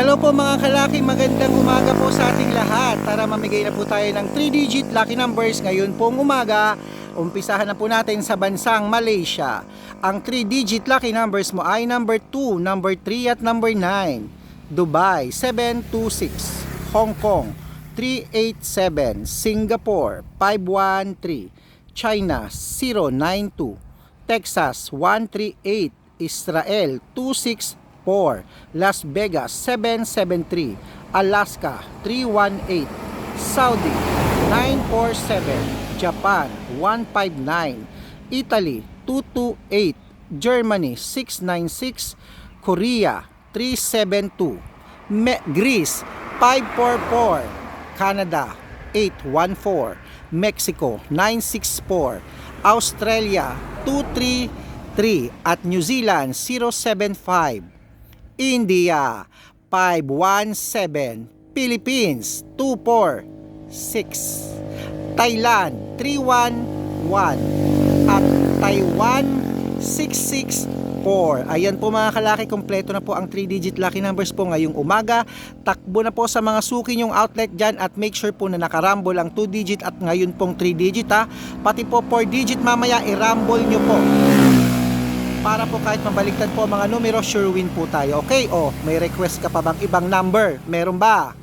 Hello po mga kalaki, magandang umaga po sa ating lahat. Tara mamigay na po tayo ng 3-digit lucky numbers ngayon pong umaga. Umpisahan na po natin sa bansang Malaysia. Ang 3-digit lucky numbers mo ay number 2, number 3 at number 9. Dubai 726, Hong Kong 387, Singapore 513, China 092, Texas 138, Israel 264, Las Vegas 773, Alaska 318, Saudi 947, Japan 159, Italy 228, Germany 696, Korea 372, Me- Greece 544, Canada 814, Mexico 964, Australia 233 at New Zealand 075, India 517, Philippines 246, Thailand 311 at Taiwan 664. Ayan po mga kalaki, kompleto na po ang 3-digit lucky numbers po ngayong umaga. Takbo na po sa mga suki nyong outlet dyan at make sure po na nakarambol ang 2-digit at ngayon pong 3-digit ha. Pati po 4-digit mamaya i-rumble nyo po. Para po kahit mabaliktad po mga numero, sure win po tayo. Okay, oh, may request ka pa bang ibang number? Meron ba?